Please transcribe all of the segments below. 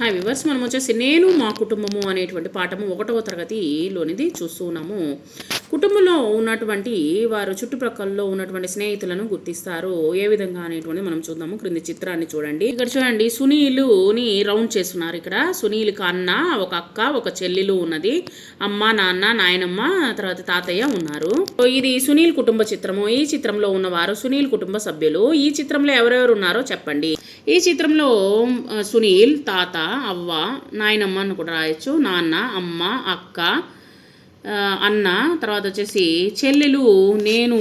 Hi viewers మనం వచ్చేసి నేను మా కుటుంబము అనేటువంటి పాఠము ఒకటవ తరగతిలోనిది చూస్తూ ఉన్నాము. కుటుంబంలో ఉన్నటువంటి వారు చుట్టుప్రక్కలలో ఉన్నటువంటి స్నేహితులను గుర్తిస్తారు. ఏ విధంగా అనేటువంటి మనం చూద్దాము. క్రింది చిత్రాన్ని చూడండి. ఇక్కడ చూడండి సునీలుని రౌండ్ చేస్తున్నారు ఇక్కడ. సునీల్ అన్న ఒక అక్క ఒక చెల్లెలు ఉన్నది. అమ్మ నాన్న నాయనమ్మ తర్వాత తాతయ్య ఉన్నారు. ఇది సునీల్ కుటుంబ చిత్రము. ఈ చిత్రంలో ఉన్నవారు సునీల్ కుటుంబ సభ్యులు. ఈ చిత్రంలో ఎవరెవరు ఉన్నారో చెప్పండి. ఈ చిత్రంలో సునీల్ తాత అవ్వ నాయనమ్మ అని కూడా రాయొచ్చు. నాన్న అమ్మ అక్క ఆ, అన్న తర్వాత వచ్చేసి చెల్లెలు నేను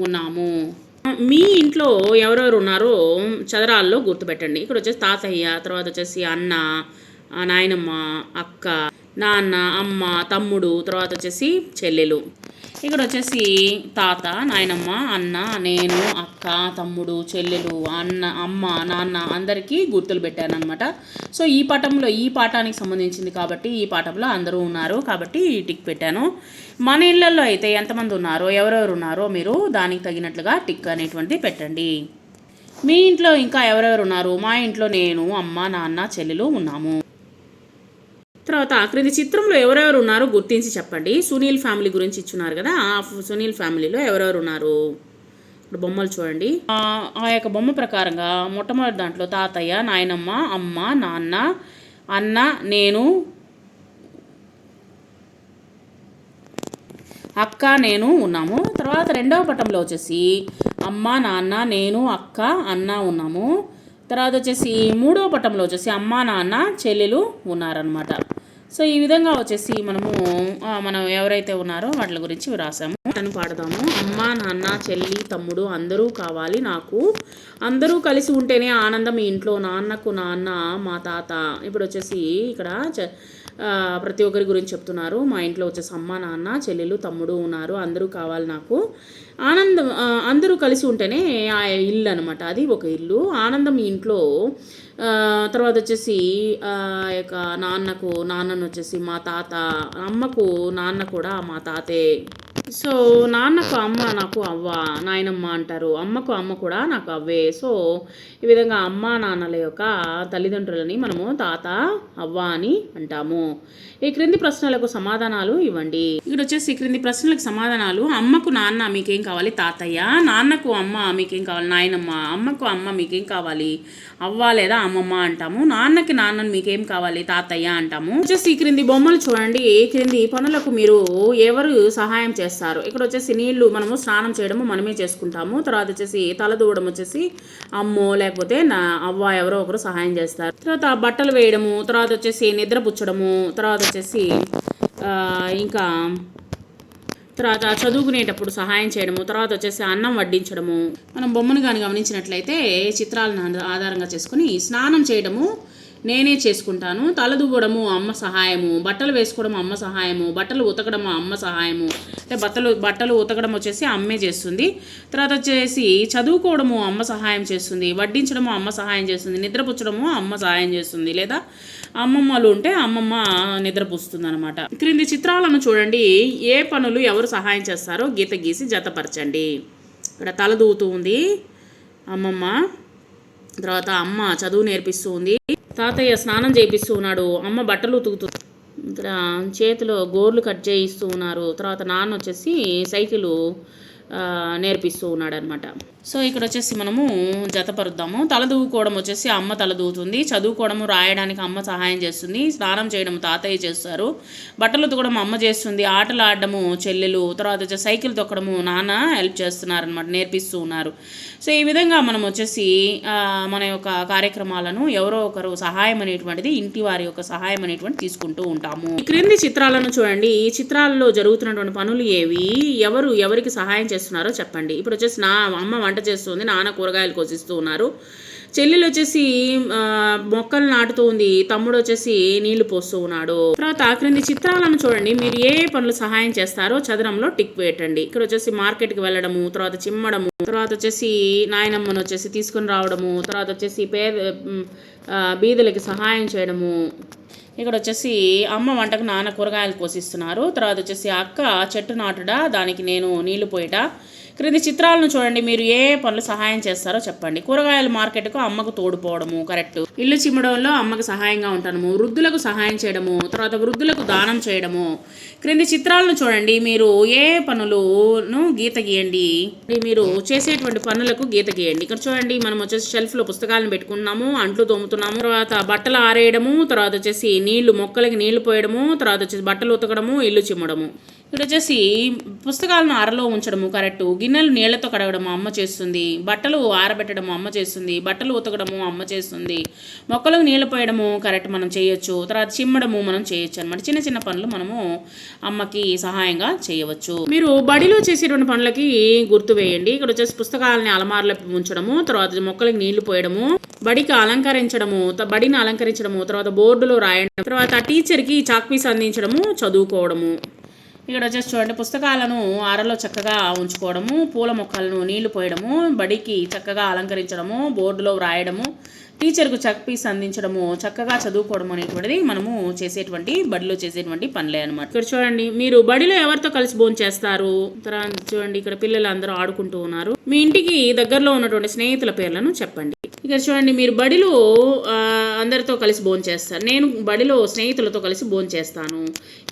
ఉన్నాము. మీ ఇంట్లో ఎవరెవరు ఉన్నారో చదరాల్లో గుర్తుపెట్టండి. ఇక్కడ వచ్చేసి తాతయ్య తర్వాత వచ్చేసి అన్న నాయనమ్మ అక్క నాన్న అమ్మ తమ్ముడు తర్వాత వచ్చేసి చెల్లెలు. ఇక్కడ వచ్చేసి తాత నాయనమ్మ అన్న నేను అక్క తమ్ముడు చెల్లెలు అన్న అమ్మ నాన్న అందరికీ గుర్తులు పెట్టాను అనమాట సో ఈ పాఠంలో ఈ పాఠానికి సంబంధించింది కాబట్టి ఈ పాఠంలో అందరూ ఉన్నారు కాబట్టి టిక్ పెట్టాను. మన ఇళ్ళల్లో అయితే ఎంతమంది ఉన్నారో ఎవరెవరు ఉన్నారో మీరు దానికి తగినట్లుగా టిక్ అనేటువంటిది పెట్టండి. మీ ఇంట్లో ఇంకా ఎవరెవరు ఉన్నారు? మా ఇంట్లో నేను అమ్మ నాన్న చెల్లెలు ఉన్నాము. తర్వాత క్రింది చిత్రంలో ఎవరెవరు ఉన్నారో గుర్తించి చెప్పండి. సునీల్ ఫ్యామిలీ గురించి ఇచ్చున్నారు కదా ఆ సునీల్ ఫ్యామిలీలో ఎవరెవరు ఉన్నారు? ఇప్పుడు బొమ్మలు చూడండి. ఆ యొక్క బొమ్మ ప్రకారంగా మొట్టమొదటి దాంట్లో తాతయ్య నాయనమ్మ అమ్మ నాన్న అన్న నేను అక్క నేను ఉన్నాము. తర్వాత రెండవ పటంలో వచ్చేసి అమ్మ నాన్న నేను అక్క అన్న ఉన్నాము. తర్వాత వచ్చేసి మూడవ పటంలో వచ్చేసి అమ్మ నాన్న చెల్లెలు ఉన్నారనమాట సో ఈ విధంగా వచ్చేసి మనము మనం ఎవరైతే ఉన్నారో వాటి గురించి రాసాము అని పాడదాము. అమ్మ నాన్న చెల్లి తమ్ముడు అందరూ కావాలి నాకు. అందరూ కలిసి ఉంటేనే ఆనందం ఈ ఇంట్లో. నాన్నకు నాన్న మా తాత. ఇప్పుడు వచ్చేసి ఇక్కడ చ- ప్రతి ఒక్కరి గురించి చెప్తున్నారు. మా ఇంట్లో వచ్చేసి అమ్మ నాన్న చెల్లెలు తమ్ముడు ఉన్నారు. అందరూ కావాలి నాకు. ఆనందం అందరూ కలిసి ఉంటేనే ఆ ఇల్లు అనమాట అది ఒక ఇల్లు. ఆనందం ఇంట్లో తర్వాత వచ్చేసి యొక్క నాన్నకు నాన్నను వచ్చేసి మా తాత అమ్మకు నాన్న కూడా మా తాతే సో నాన్నకు అమ్మ నాకు అవ్వ నాయనమ్మ అంటారు. అమ్మకు అమ్మ కూడా నాకు అవ్వే. సో ఈ విధంగా అమ్మ నాన్నల యొక్క తల్లిదండ్రులని మనము తాత అవ్వ అని అంటాము. ఈ క్రింది ప్రశ్నలకు సమాధానాలు ఇవ్వండి. ఇక్కడ వచ్చేసి క్రింది ప్రశ్నలకు సమాధానాలు. అమ్మకు నాన్న మీకేం కావాలి? తాతయ్య. నాన్నకు అమ్మ మీకేం కావాలి? నాయనమ్మ. అమ్మకు అమ్మ మీకేం కావాలి? అవ్వ లేదా అమ్మమ్మ అంటాము. నాన్నకి నాన్నని మీకేం కావాలి? తాతయ్య అంటాము. వచ్చేసి ఈ క్రింది బొమ్మలు చూడండి. ఈ క్రింది పనులకు మీరు ఎవరు సహాయం చేస్తారు. ఇక్కడ వచ్చేసి నీళ్ళు మనము స్నానం చేయడము మనమే చేసుకుంటాము. తర్వాత వచ్చేసి తల దూవడం వచ్చేసి అమ్మో లేకపోతే నా అవ్వ ఎవరో ఒకరు సహాయం చేస్తారు. తర్వాత బట్టలు వేయడము తర్వాత వచ్చేసి నిద్ర పుచ్చడము తర్వాత వచ్చేసి ఇంకా తర్వాత చదువుకునేటప్పుడు సహాయం చేయడము తర్వాత వచ్చేసి అన్నం వడ్డించడము. మనం బొమ్మను కానీ గమనించినట్లయితే చిత్రాలను ఆధారంగా చేసుకుని స్నానం చేయడము నేనే చేసుకుంటాను. తల దువ్వడము అమ్మ సహాయము. బట్టలు వేసుకోవడం అమ్మ సహాయము. బట్టలు ఉతకడము అమ్మ సహాయము. అంటే బట్టలు బట్టలు ఉతకడం వచ్చేసి అమ్మే చేస్తుంది. తర్వాత వచ్చేసి చదువుకోవడము అమ్మ సహాయం చేస్తుంది. వడ్డించడము అమ్మ సహాయం చేస్తుంది. నిద్రపుచ్చడము అమ్మ సహాయం చేస్తుంది. లేదా అమ్మమ్మలు ఉంటే అమ్మమ్మ నిద్రపుస్తుంది అనమాట క్రింది చిత్రాలను చూడండి. ఏ పనులు ఎవరు సహాయం చేస్తారో గీత గీసి జతపరచండి. ఇక్కడ తల దూతూ ఉంది అమ్మమ్మ. తర్వాత అమ్మ చదువు నేర్పిస్తూ ఉంది. తాతయ్య స్నానం చేపిస్తూ ఉన్నాడు. అమ్మ బట్టలు ఉతుకుతూ ఇక్కడ చేతిలో గోర్లు కట్ చేయిస్తూ ఉన్నారు. తర్వాత నాన్న వచ్చేసి సైకిల్ నేర్పిస్తూ ఉన్నాడు అనమాట సో ఇక్కడ వచ్చేసి మనము జతపరుద్దాము తల దూవుకోవడం వచ్చేసి అమ్మ తల దూవుతుంది. చదువుకోవడము రాయడానికి అమ్మ సహాయం చేస్తుంది. స్నానం చేయడం తాతయ్య చేస్తారు. బట్టలు ఉతకడం అమ్మ చేస్తుంది. ఆటలు ఆడడము చెల్లెలు తర్వాత వచ్చేసి సైకిల్ తొక్కడము నాన్న హెల్ప్ చేస్తున్నారు అనమాట నేర్పిస్తూ ఉన్నారు. సో ఈ విధంగా మనం వచ్చేసి ఆ, మన యొక్క కార్యక్రమాలను ఎవరో ఒకరు సహాయం అనేటువంటిది ఇంటి వారి యొక్క సహాయం అనేటువంటి తీసుకుంటూ ఉంటాము. ఈ క్రింది చిత్రాలను చూడండి. ఈ చిత్రాల్లో జరుగుతున్నటువంటి పనులు ఏవి? ఎవరు ఎవరికి సహాయం చేస్తున్నారో చెప్పండి. ఇప్పుడు వచ్చేసి నా అమ్మ వంట చేస్తుంది నాన్న కూరగాయలు కోసిస్తూ ఉన్నారు. చెల్లెలు వచ్చేసి మొక్కలు నాటుతూ ఉంది తమ్ముడు వచ్చేసి నీళ్ళు పోస్తూ ఉన్నాడు. తర్వాత ఆ క్రింది చిత్రాలను చూడండి మీరు ఏ పనులు సహాయం చేస్తారో చదరంలో టిక్ పెట్టండి ఇక్కడ వచ్చేసి మార్కెట్కి వెళ్ళడము తర్వాత చిమ్మడము తర్వాత వచ్చేసి నాయనమ్మను వచ్చేసి తీసుకుని రావడము తర్వాత వచ్చేసి పేద బీదలకి సహాయం చేయడము. ఇక్కడ వచ్చేసి అమ్మ వంటకు నాన్న కూరగాయలు కోసిస్తున్నారు. తర్వాత వచ్చేసి అక్క చెట్టు నాటుడా దానికి నేను నీళ్ళు పోయట. క్రింది చిత్రాలను చూడండి. మీరు ఏ పనులు సహాయం చేస్తారో చెప్పండి. కూరగాయల మార్కెట్కు అమ్మకు తోడుపోవడము కరెక్ట్. ఇల్లు చిమ్మడంలో అమ్మకు సహాయంగా ఉంటాము. వృద్ధులకు సహాయం చేయడము తర్వాత వృద్ధులకు దానం చేయడము. క్రింది చిత్రాలను చూడండి. మీరు ఏ పనులను గీత గీయండి. మీరు చేసేటువంటి పనులకు గీత గీయండి. ఇక్కడ చూడండి. మనం వచ్చేసి షెల్ఫ్లో పుస్తకాలను పెట్టుకున్నాము అంట్లు తోముతున్నాము తర్వాత బట్టలు ఆరేయడము తర్వాత వచ్చేసి నీళ్ళు మొక్కలకి నీళ్ళు పోయడము తర్వాత వచ్చేసి బట్టలు ఉతకడము ఇల్లు చిమ్మడము. ఇక్కడ వచ్చేసి పుస్తకాలను ఆరలో ఉంచడము కరెక్ట్ గిన్నెలు నీళ్ళతో కడగడము అమ్మ చేస్తుంది. బట్టలు ఆరబెట్టడము అమ్మ చేస్తుంది. బట్టలు ఉతకడము అమ్మ చేస్తుంది. మొక్కలకు నీళ్ళు పోయడము కరెక్ట్ మనం చేయొచ్చు. తర్వాత చిమ్మడము మనం చేయొచ్చు అనమాట చిన్న చిన్న పనులు మనము అమ్మకి సహాయంగా చేయవచ్చు. మీరు బడిలో చేసేటువంటి పనులకి గుర్తు వేయండి. ఇక్కడ వచ్చేసి పుస్తకాలని అలమారలో ఉంచడము తర్వాత మొక్కలకు నీళ్ళు పోయడము బడికి అలంకరించడము బడిని అలంకరించడము తర్వాత బోర్డులో రాయడం తర్వాత టీచర్కి చాక్పీస్ అందించడము చదువుకోవడము. ఇక్కడ వచ్చేసి చూడండి పుస్తకాలను అరలో చక్కగా ఉంచుకోవడము పూల మొక్కలను నీళ్ళు పోయడము బడికి చక్కగా అలంకరించడము బోర్డులో వ్రాయడము టీచర్కు చక్ పీస్ అందించడము చక్కగా చదువుకోవడం అనేటువంటిది మనము చేసేటువంటి బడిలో చేసేటువంటి పనులే అనమాట ఇక్కడ చూడండి మీరు బడిలో ఎవరితో కలిసి భోజనం చేస్తారు? తర్వాత చూడండి ఇక్కడ పిల్లలు అందరూ ఆడుకుంటూ ఉన్నారు. మీ ఇంటికి దగ్గరలో ఉన్నటువంటి స్నేహితుల పేర్లను చెప్పండి. ఇక్కడ చూడండి మీరు బడిలో ఆ, అందరితో కలిసి భోజనం నేను బడిలో స్నేహితులతో కలిసి భోజనం చేస్తాను.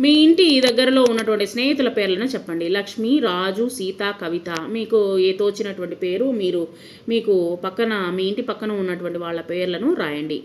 మీ ఇంటి దగ్గరలో ఉన్నటువంటి స్నేహితుల పేర్లను చెప్పండి. లక్ష్మి రాజు సీత కవిత. మీకు ఏ తోచినటువంటి పేరు మీరు మీకు పక్కన మీ ఇంటి పక్కన ఉన్నటువంటి వాళ్ళ పేర్లను రాయండి.